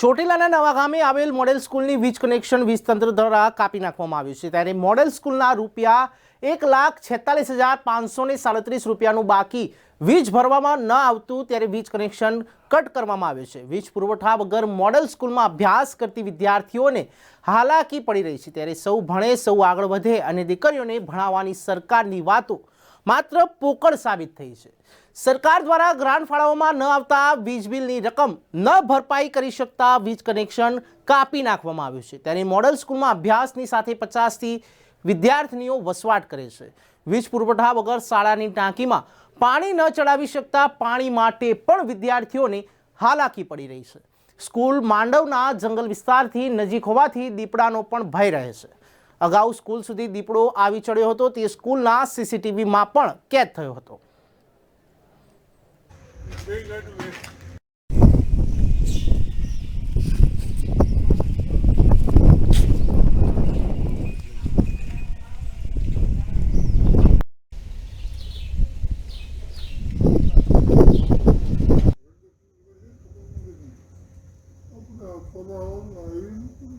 ચોટીલાના નવા ગામે આવેલ મોડેલ સ્કૂલની વીજ કનેક્શન વીજ તંત્ર દ્વારા કાપી નાખવામાં આવ્યું છે. ત્યારે મોડેલ સ્કૂલના રૂપિયા એક લાખ છેતાલીસ હજાર પાંચસો ને સાડત્રીસ રૂપિયાનું બાકી વીજ ભરવામાં ન આવતું ત્યારે વીજ કનેક્શન કટ કરવામાં આવ્યું છે. વીજ પુરવઠા વગર મોડેલ સ્કૂલમાં અભ્યાસ કરતી વિદ્યાર્થીઓને હાલાકી પડી રહી છે. ત્યારે સૌ ભણે, સૌ આગળ વધે અને દીકરીઓને ભણાવવાની સરકારની વાતો માત્ર પોકળ સાબિત થઈ છે. સરકાર દ્વારા ગ્રાન્ટ ફાળવવામાં ન આવતા વીજ બિલની રકમ ન ભરપાઈ કરી શકતા વીજ કનેક્શન કાપી નાખવામાં આવ્યું છે. ત્યારે મોડલ સ્કૂલમાં અભ્યાસની સાથે પચાસથી વિદ્યાર્થીનીઓ વસવાટ કરે છે. વીજ પુરવઠા વગર શાળાની ટાંકીમાં પાણી ન ચડાવી શકતા પાણી માટે પણ વિદ્યાર્થીઓને હાલાકી પડી રહી છે. સ્કૂલ માંડવના જંગલ વિસ્તારથી નજીક હોવાથી દીપડાનો પણ ભય રહે છે. અગાઉ સ્કૂલ સુધી દીપડો આવી ચડ્યો હતો તે સ્કૂલના સીસીટીવીમાં પણ કેદ થયો હતો. Come on,